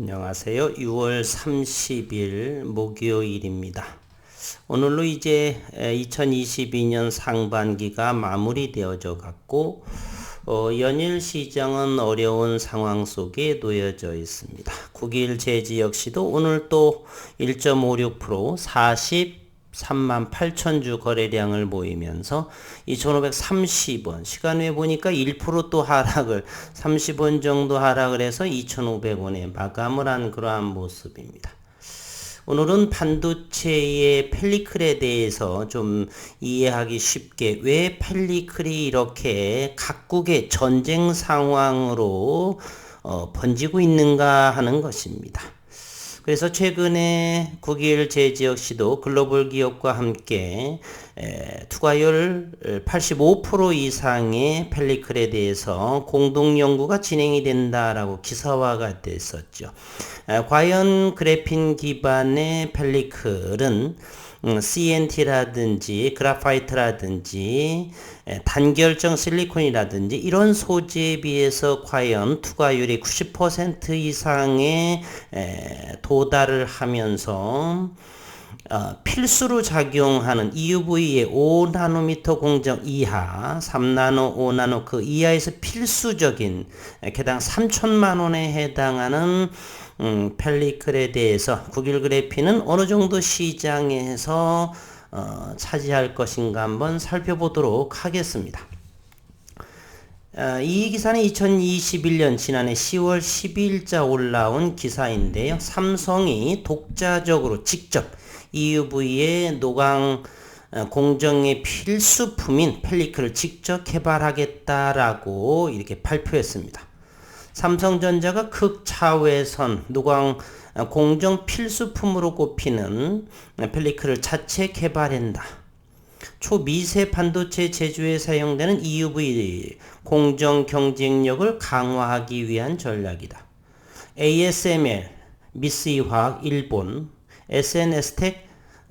안녕하세요. 6월 30일 목요일입니다. 오늘로 이제 2022년 상반기가 마무리되어져 갔고 어, 연일 시장은 어려운 상황 속에 놓여져 있습니다. 국일 제지 역시도 오늘 또 1.56% 40 3만 8천 주 거래량을 보이면서 2,530원 시간 후에 보니까 1%또 하락을 30원 정도 하락을 해서 2,500원에 마감을 한 그러한 모습입니다. 오늘은 반도체의 펠리클에 대해서 좀 이해하기 쉽게 왜 펠리클이 이렇게 각국의 전쟁 상황으로 어, 번지고 있는가 하는 것입니다. 그래서 최근에 국일 제 지 역시도 글로벌 기업과 함께 에, 투과율 85% 이상의 펠리클에 대해서 공동 연구가 진행이 된다라고 기사화가 됐었죠. 에, 과연 그래핀 기반의 펠리클은 음, CNT라든지 그라파이트라든지 단결정 실리콘이라든지 이런 소재에 비해서 과연 투과율이 90% 이상의 도달을 하면서 어, 필수로 작용하는 EUV의 5나노미터 공정 이하, 3나노, 5나노 그 이하에서 필수적인 개당 3천만 원에 해당하는 음, 펠리클에 대해서 국일 그래피는 어느 정도 시장에서 어, 차지할 것인가 한번 살펴보도록 하겠습니다. 어, 이 기사는 2021년 지난해 10월 12일자 올라온 기사인데요. 삼성이 독자적으로 직접 EUV의 노광 어, 공정의 필수품인 펠리클을 직접 개발하겠다라고 이렇게 발표했습니다. 삼성전자가 극차외선 노광 어, 공정 필수품으로 꼽히는 펠리클을 자체 개발한다. 초미세 반도체 제조에 사용되는 EUV 공정 경쟁력을 강화하기 위한 전략이다. ASML, 미스이화학 일본, SNS텍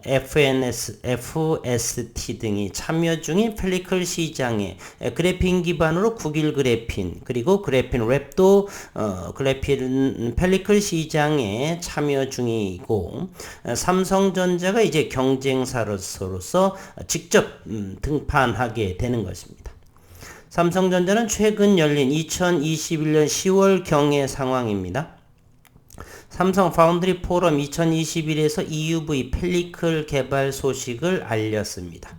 FNS, FST 등이 참여 중인 펠리클 시장에 그래핀 기반으로 국일 그래핀 그리고 그래핀 랩도 어, 그래핀 펠리클 시장에 참여 중이고 삼성전자가 이제 경쟁사로서 직접 음, 등판하게 되는 것입니다. 삼성전자는 최근 열린 2021년 10월 경의 상황입니다. 삼성 파운드리 포럼 2021에서 EUV 펠리클 개발 소식을 알렸습니다.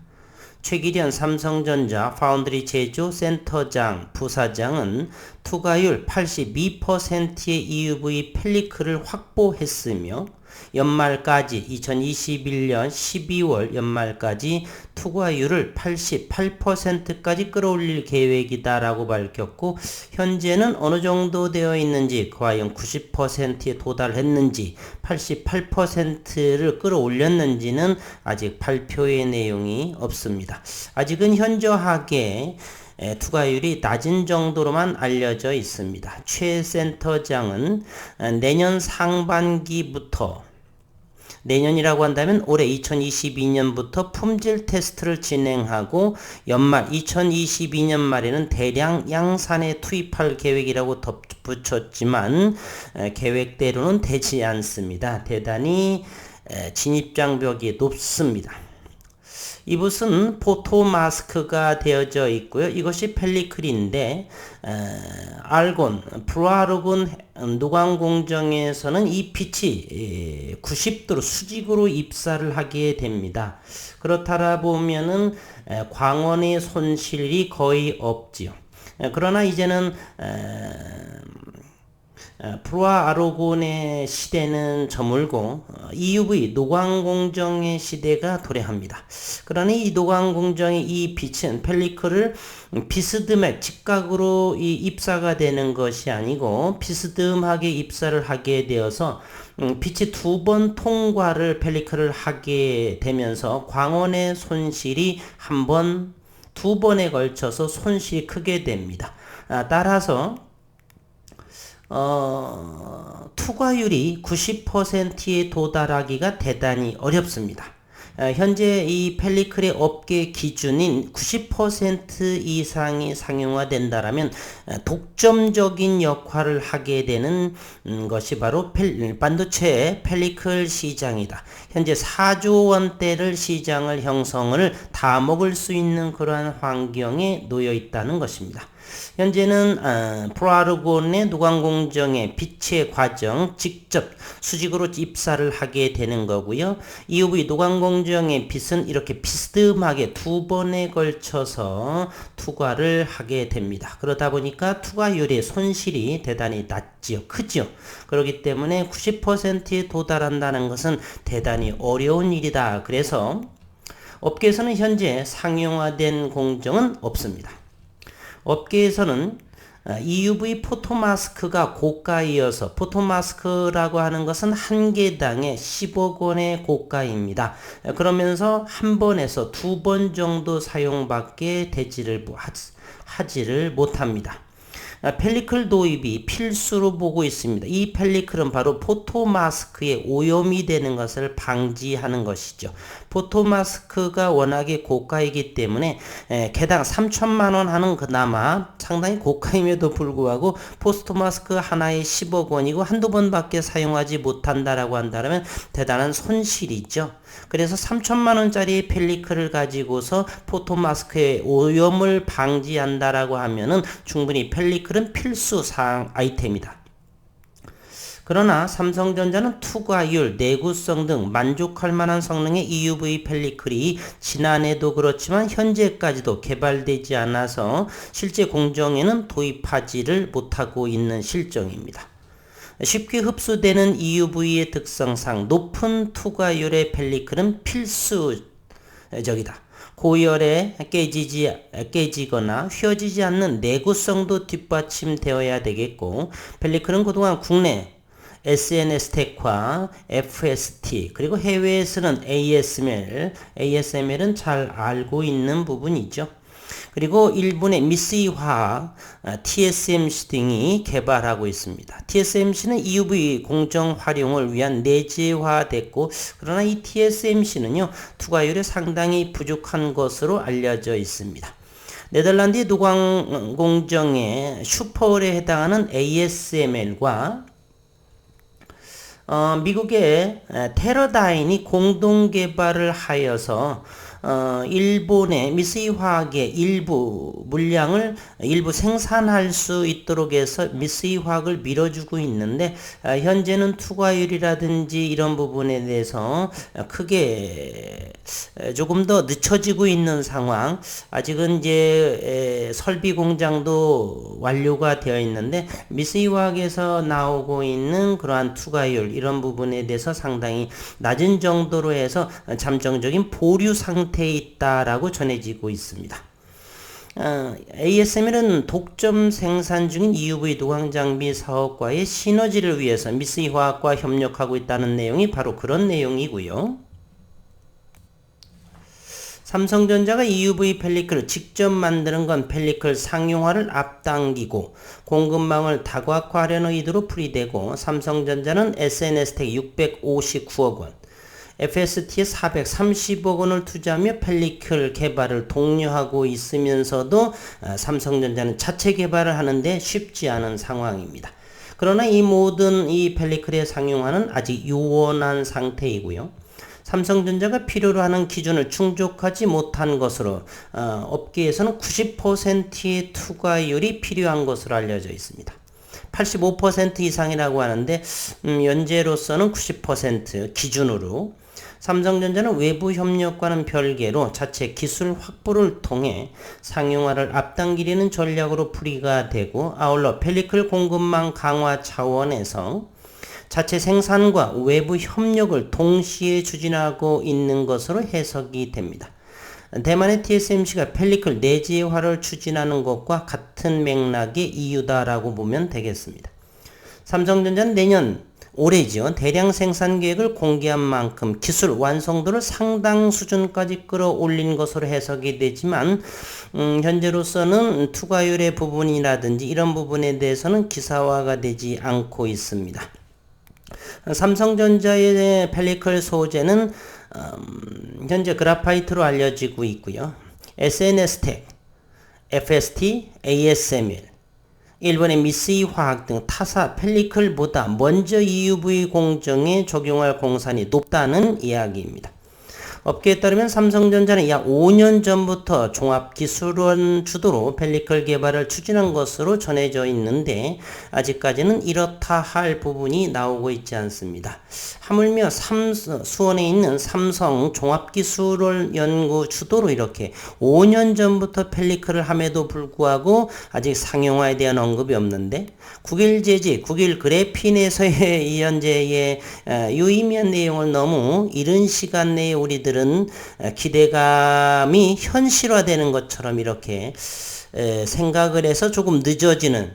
최기련 삼성전자 파운드리 제조 센터장 부사장은 투과율 82%의 EUV 펠리클을 확보했으며 연말까지 2021년 12월 연말까지 투과율을 88%까지 끌어올릴 계획이다라고 밝혔고 현재는 어느 정도 되어 있는지 과연 90%에 도달했는지 88%를 끌어올렸는지는 아직 발표의 내용이 없습니다. 아직은 현저하게 투과율이 낮은 정도로만 알려져 있습니다. 최 센터장은 내년 상반기부터 내년이라고 한다면 올해 2022년부터 품질 테스트를 진행하고 연말 2022년 말에는 대량 양산에 투입할 계획이라고 덧붙였지만 계획대로는 되지 않습니다. 대단히 진입장벽이 높습니다. 이붓은 포토 마스크가 되어져 있고요. 이것이 펠리클인데 에, 알곤, 프로아르곤 노광 공정에서는 이 빛이 90도로 수직으로 입사를 하게 됩니다. 그렇다라 보면은 에, 광원의 손실이 거의 없지요. 에, 그러나 이제는 프로아 아로곤의 시대는 저물고 EUV 노광 공정의 시대가 도래합니다. 그러니 이 노광 공정의 이 빛은 펠리클을 비스듬하게 직각으로 이 입사가 되는 것이 아니고 비스듬하게 입사를 하게 되어서 음, 빛이 두 번 통과를 펠리클을 하게 되면서 광원의 손실이 한 번, 두 번에 걸쳐서 손실이 크게 됩니다. 아, 따라서 어, 투과율이 90%에 도달하기가 대단히 어렵습니다. 어, 현재 이 펠리클의 업계 기준인 90% 이상이 상용화된다라면 어, 독점적인 역할을 하게 되는 음, 것이 바로 펠, 반도체 펠리클 시장이다. 현재 4조 원대를 시장을 형성을 다 먹을 수 있는 그러한 환경에 놓여 있다는 것입니다. 현재는 어, 프로아르곤의 노광공정의 빛의 과정 직접 수직으로 입사를 하게 되는 거고요. EUV 노광공정의 빛은 이렇게 비스듬하게 두 번에 걸쳐서 투과를 하게 됩니다. 그러다 보니까 투과율의 손실이 대단히 낮지요. 크지요. 그렇기 때문에 90%에 도달한다는 것은 대단히 어려운 일이다. 그래서 업계에서는 현재 상용화된 공정은 없습니다. 업계에서는 EUV 포토마스크가 고가이어서 포토마스크라고 하는 것은 한 개당에 10억 원의 고가입니다. 그러면서 한 번에서 두 번 정도 사용밖에 되지를 하지를 못합니다. 아, 펠리클 도입이 필수로 보고 있습니다. 이 펠리클은 바로 포토마스크에 오염이 되는 것을 방지하는 것이죠. 포토마스크가 워낙에 고가이기 때문에 에, 개당 3천만 원 하는 그나마 상당히 고가임에도 불구하고 포스토마스크 하나에 10억 원이고 한두 번밖에 사용하지 못한다라고 한다면 대단한 손실이죠. 그래서 3천만 원짜리 펠리클을 가지고서 포토마스크의 오염을 방지한다라고 하면은 충분히 펠리클은 필수 사항 아이템이다. 그러나 삼성전자는 투과율, 내구성 등 만족할 만한 성능의 EUV 펠리클이 지난해도 그렇지만 현재까지도 개발되지 않아서 실제 공정에는 도입하지를 못하고 있는 실정입니다. 쉽게 흡수되는 EUV의 특성상 높은 투과율의 펠리클은 필수적이다. 고열에 깨지지, 깨지거나 휘어지지 않는 내구성도 뒷받침되어야 되겠고, 펠리클은 그동안 국내 SNS 텍과 FST 그리고 해외에서는 ASML, ASML은 잘 알고 있는 부분이죠. 그리고 일본의 미쓰이 화학, TSMC 등이 개발하고 있습니다. TSMC는 EUV 공정 활용을 위한 내재화됐고 그러나 이 TSMC는요 투과율이 상당히 부족한 것으로 알려져 있습니다. 네덜란드 노광 공정의 슈퍼홀에 해당하는 ASML과 어, 미국의 테러다인이 공동 개발을 하여서 어, 일본의 미쓰이 화학의 일부 물량을 일부 생산할 수 있도록 해서 미쓰이 화학을 밀어주고 있는데 어, 현재는 투과율이라든지 이런 부분에 대해서 크게 조금 더 늦춰지고 있는 상황. 아직은 이제 설비 공장도 완료가 되어 있는데 미쓰이 화학에서 나오고 있는 그러한 투과율 이런 부분에 대해서 상당히 낮은 정도로 해서 잠정적인 보류 상태 상태에 있다라고 전해지고 있습니다. 어, ASML은 독점 생산 중인 EUV 도광 장비 사업과의 시너지를 위해서 미쓰이 화학과 협력하고 있다는 내용이 바로 그런 내용이고요. 삼성전자가 EUV 펠리클을 직접 만드는 건 펠리클 상용화를 앞당기고 공급망을 다각화하려는 의도로 풀이되고 삼성전자는 SNS텍 659억 원, FST에 430억 원을 투자하며 펠리클 개발을 독려하고 있으면서도 아, 삼성전자는 자체 개발을 하는데 쉽지 않은 상황입니다. 그러나 이 모든 이 펠리클의 상용화는 아직 요원한 상태이고요. 삼성전자가 필요로 하는 기준을 충족하지 못한 것으로 어, 업계에서는 90%의 투과율이 필요한 것으로 알려져 있습니다. 85% 이상이라고 하는데 음, 현재로서는 90% 기준으로 삼성전자는 외부 협력과는 별개로 자체 기술 확보를 통해 상용화를 앞당기려는 전략으로 풀이가 되고 아울러 펠리클 공급망 강화 차원에서 자체 생산과 외부 협력을 동시에 추진하고 있는 것으로 해석이 됩니다. 대만의 TSMC가 펠리클 내재화를 추진하는 것과 같은 맥락의 이유다라고 보면 되겠습니다. 삼성전자는 내년 올해죠. 대량 생산 계획을 공개한 만큼 기술 완성도를 상당 수준까지 끌어올린 것으로 해석이 되지만 음, 현재로서는 투과율의 부분이라든지 이런 부분에 대해서는 기사화가 되지 않고 있습니다. 삼성전자의 펠리클 소재는 음, 현재 그라파이트로 알려지고 있고요. SNS 텍, FST, ASML, 일본의 미쓰이 화학 등 타사 펠리클보다 먼저 EUV 공정에 적용할 공산이 높다는 이야기입니다. 업계에 따르면 삼성전자는 약 5년 전부터 종합기술원 주도로 펠리클 개발을 추진한 것으로 전해져 있는데 아직까지는 이렇다 할 부분이 나오고 있지 않습니다. 하물며 삼, 수원에 있는 삼성 종합기술원 연구 주도로 이렇게 5년 전부터 펠리클을 함에도 불구하고 아직 상용화에 대한 언급이 없는데 국일 제지, 국일 그래핀에서의 현재의 유의미한 내용을 너무 이른 시간 내에 우리들 은 기대감이 현실화되는 것처럼 이렇게 생각을 해서 조금 늦어지는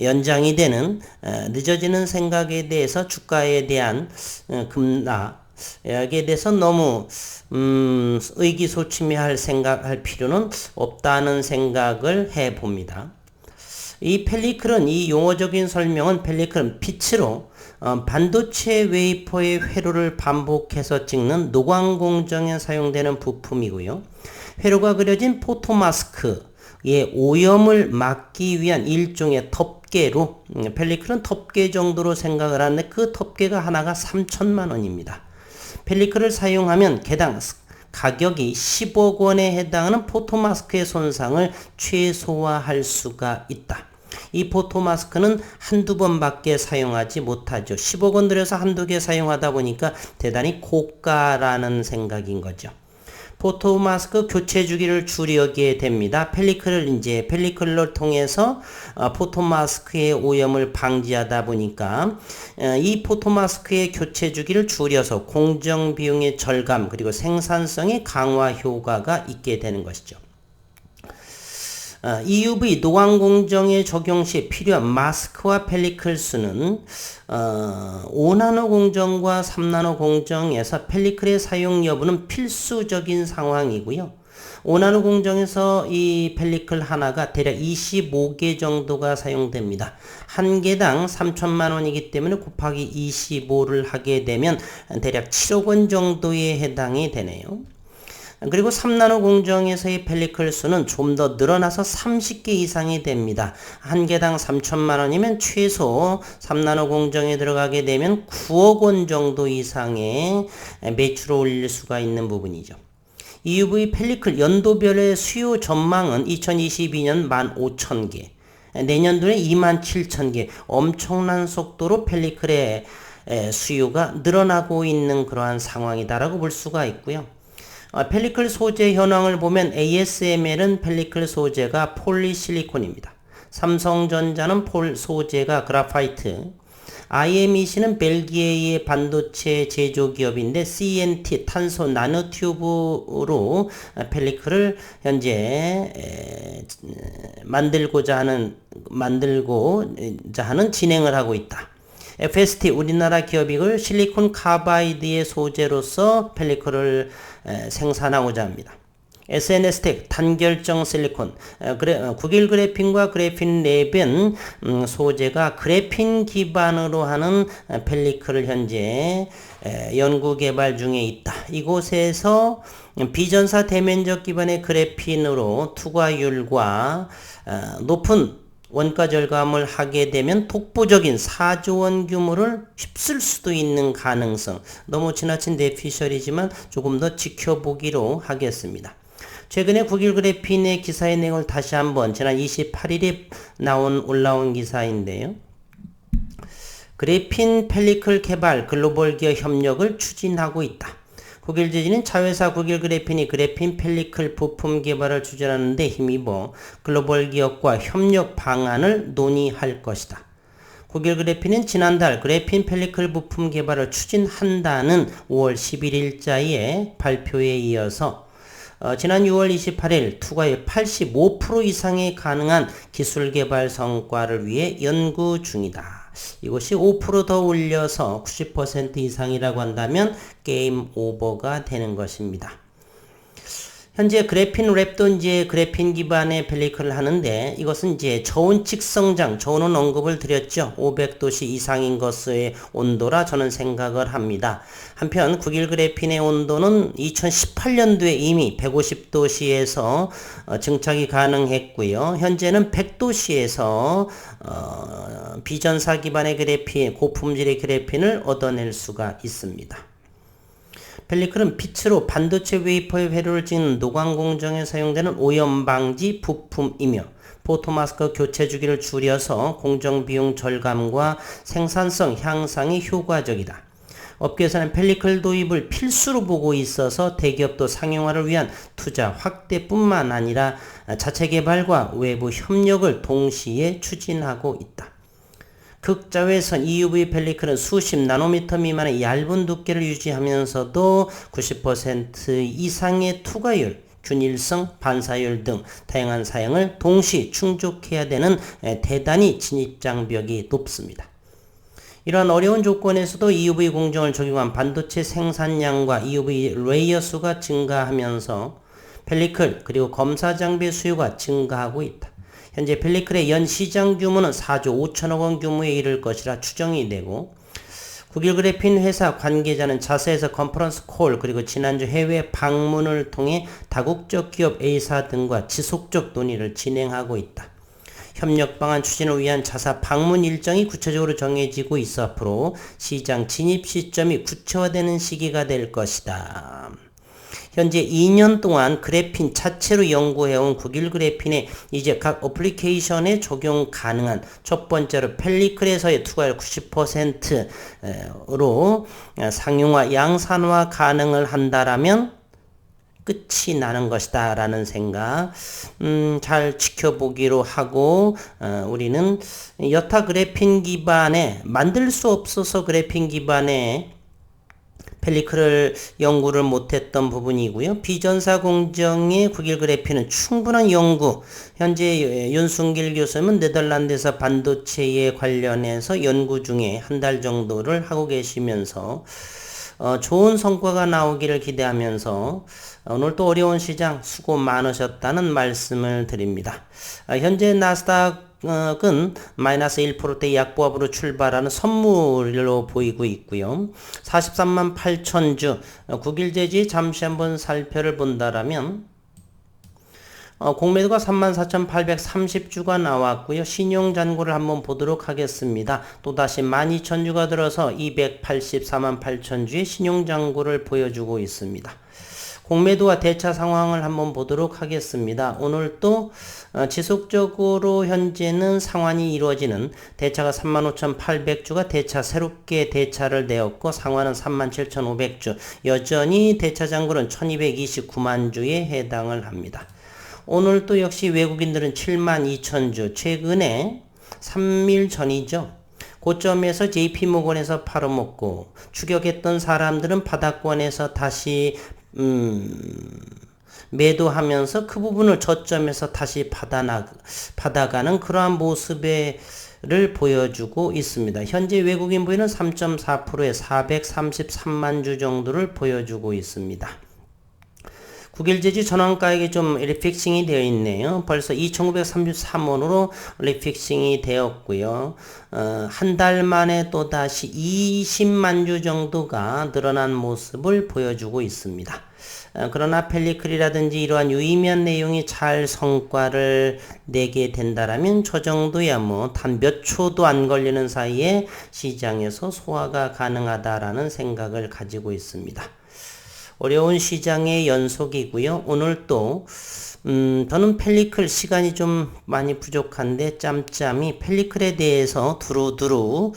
연장이 되는 늦어지는 생각에 대해서 주가에 대한 어, 급락 여기에 대해서 너무 음, 의기소침해할 생각할 필요는 없다는 생각을 해 봅니다. 이 펠리클은 이 용어적인 설명은 펠리클은 빛으로 어, 반도체 웨이퍼의 회로를 반복해서 찍는 노광 공정에 사용되는 부품이고요. 회로가 그려진 포토마스크의 오염을 막기 위한 일종의 덮개로 음, 펠리클은 덮개 정도로 생각을 하는데 그 덮개가 하나가 3천만 원입니다. 펠리클을 사용하면 개당 가격이 10억 원에 해당하는 포토마스크의 손상을 최소화할 수가 있다. 이 포토 마스크는 한두 번밖에 사용하지 못하죠. 10억 원 들여서 한두 개 사용하다 보니까 대단히 고가라는 생각인 거죠. 포토 마스크 교체 주기를 줄이게 됩니다. 펠리클을 이제 펠리클을 통해서 어, 포토 마스크의 오염을 방지하다 보니까 어, 이 포토 마스크의 교체 주기를 줄여서 공정 비용의 절감 그리고 생산성의 강화 효과가 있게 되는 것이죠. EUV 어, 노광 공정에 적용 시 필요한 마스크와 펠리클 수는 어, 5나노 공정과 3나노 공정에서 펠리클의 사용 여부는 필수적인 상황이고요. 5나노 공정에서 이 펠리클 하나가 대략 25개 정도가 사용됩니다. 한 개당 3천만 원이기 때문에 곱하기 25를 하게 되면 대략 7억 원 정도에 해당이 되네요. 그리고 3나노 공정에서의 펠리클 수는 좀 더 늘어나서 30개 이상이 됩니다. 한 개당 3천만 원이면 최소 3나노 공정에 들어가게 되면 9억 원 정도 이상의 매출을 올릴 수가 있는 부분이죠. EUV 펠리클 연도별의 수요 전망은 2022년 15,000개, 내년도에 27,000개, 엄청난 속도로 펠리클의 수요가 늘어나고 있는 그러한 상황이다라고 볼 수가 있고요. 아, 펠리클 소재 현황을 보면 ASML은 펠리클 소재가 폴리실리콘입니다. 삼성전자는 폴 소재가 그라파이트, IMEC는 벨기에의 반도체 제조 기업인데 CNT 탄소 나노튜브로 펠리클을 현재 만들고자 하는 만들고자 하는 진행을 하고 있다. FST 우리나라 기업이고 실리콘 카바이드의 소재로서 펠리클을 생산하고자 합니다. SNS 텍 단결정 실리콘 그래, 어, 국일 그래핀과 그래핀 랩은 음, 소재가 그래핀 기반으로 하는 펠리클을 현재 연구 개발 중에 있다. 이곳에서 비전사 대면적 기반의 그래핀으로 투과율과 어, 높은 원가 절감을 하게 되면 독보적인 4조 원 규모를 휩쓸 수도 있는 가능성. 너무 지나친 내피셜이지만 조금 더 지켜보기로 하겠습니다. 최근에 국일 그래핀의 기사의 내용을 다시 한번 지난 28일에 나온 올라온 기사인데요. 그래핀 펠리클 개발 글로벌 기업 협력을 추진하고 있다. 국일지진은 자회사 국일 그래핀이 그래핀 펠리클 부품 개발을 추진하는 데 힘입어 글로벌 기업과 협력 방안을 논의할 것이다. 국일 그래핀은 지난달 그래핀 펠리클 부품 개발을 추진한다는 5월 11일자의 발표에 이어서 어, 지난 6월 28일 투과율 85% 이상이 가능한 기술 개발 성과를 위해 연구 중이다. 이것이 5%더 올려서 90% 이상이라고 한다면 게임 오버가 되는 것입니다. 현재 그래핀 랩도 이제 그래핀 기반의 펠리클을 하는데 이것은 이제 저온칙 성장, 저온은 언급을 드렸죠. 500도씨 이상인 것의 온도라 저는 생각을 합니다. 한편 국일 그래핀의 온도는 2018년도에 이미 150도씨에서 어, 증착이 가능했고요. 현재는 100도씨에서 어, 비전사 기반의 그래핀, 고품질의 그래핀을 얻어낼 수가 있습니다. 펠리클은 빛으로 반도체 웨이퍼의 회로를 찍는 노광 공정에 사용되는 오염 방지 부품이며 포토마스크 교체 주기를 줄여서 공정 비용 절감과 생산성 향상에 효과적이다. 업계에서는 펠리클 도입을 필수로 보고 있어서 대기업도 상용화를 위한 투자 확대뿐만 아니라 자체 개발과 외부 협력을 동시에 추진하고 있다. 극자외선 EUV 펠리클은 수십 나노미터 미만의 얇은 두께를 유지하면서도 90% 이상의 투과율, 균일성, 반사율 등 다양한 사양을 동시 충족해야 되는 대단히 진입장벽이 높습니다. 이러한 어려운 조건에서도 EUV 공정을 적용한 반도체 생산량과 EUV 레이어 수가 증가하면서 펠리클 그리고 검사 장비 수요가 증가하고 있다. 현재 펠리클의 연 시장 규모는 4조 5천억 원 규모에 이를 것이라 추정이 되고 국일 그래핀 회사 관계자는 자세에서 컨퍼런스 콜 그리고 지난주 해외 방문을 통해 다국적 기업 A사 등과 지속적 논의를 진행하고 있다. 협력 방안 추진을 위한 자사 방문 일정이 구체적으로 정해지고 있어 앞으로 시장 진입 시점이 구체화되는 시기가 될 것이다. 현재 2년 동안 그래핀 자체로 연구해온 국일 그래핀에 이제 각 어플리케이션에 적용 가능한 첫 번째로 펠리클에서의 투과율 90%로 상용화 양산화 가능을 한다라면 끝이 나는 것이다 라는 생각 음, 잘 지켜보기로 하고 어, 우리는 여타 그래핀 기반에 만들 수 없어서 그래핀 기반에 펠리클을 연구를 못했던 부분이고요. 비전사 공정의 국일 그래피는 충분한 연구. 현재 윤순길 교수님은 네덜란드에서 반도체에 관련해서 연구 중에 한 달 정도를 하고 계시면서 어, 좋은 성과가 나오기를 기대하면서 오늘 또 어려운 시장 수고 많으셨다는 말씀을 드립니다. 아, 현재 나스닥 은 마이너스 1%대 약보합으로 출발하는 선물로 보이고 있고요. 43만 8천 주 9일 제지 잠시 한번 살펴를 본다라면 어, 공매도가 34,830주가 나왔고요. 신용잔고를 한번 보도록 하겠습니다. 또다시 12,000주가 들어서 284만 8천주의 신용잔고를 보여주고 있습니다. 공매도와 대차 상황을 한번 보도록 하겠습니다. 오늘 또 어, 지속적으로 현재는 상환이 이루어지는 대차가 35,800주가 대차 새롭게 대차를 내었고 상환은 37,500주 여전히 대차 잔고는 1229만 주에 해당을 합니다. 오늘 또 역시 외국인들은 7만 2천 주 최근에 3일 전이죠. 고점에서 JP모건에서 팔아먹고 추격했던 사람들은 바닥권에서 다시 음, 매도하면서 그 부분을 저점에서 다시 받아나, 받아가는 그러한 모습을 보여주고 있습니다. 현재 외국인 부인은 3.4%에 433만 주 정도를 보여주고 있습니다. 국일제지 전환가액이 좀 리픽싱이 되어 있네요. 벌써 2,933원으로 리픽싱이 되었고요. 어, 한 달 만에 또다시 20만 주 정도가 늘어난 모습을 보여주고 있습니다. 어, 그러나 펠리클이라든지 이러한 유의미한 내용이 잘 성과를 내게 된다라면 저 정도야 뭐 단 몇 초도 안 걸리는 사이에 시장에서 소화가 가능하다라는 생각을 가지고 있습니다. 어려운 시장의 연속이고요. 오늘 또 음, 저는 펠리클 시간이 좀 많이 부족한데 짬짬이 펠리클에 대해서 두루두루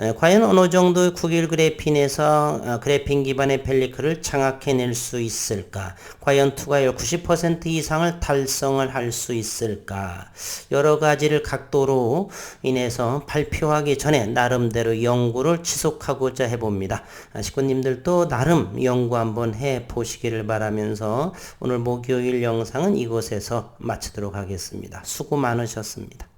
에, 과연 어느 정도 국일 그래핀에서 어, 그래핀 기반의 펠리클을 장악해낼 수 있을까? 과연 투과율 90% 이상을 달성을 할 수 있을까? 여러 가지를 각도로 인해서 발표하기 전에 나름대로 연구를 지속하고자 해봅니다. 아, 식구님들도 나름 연구 한번 해 보시기를 바라면서 오늘 목요일 영상은 이 이곳에서 마치도록 하겠습니다. 수고 많으셨습니다.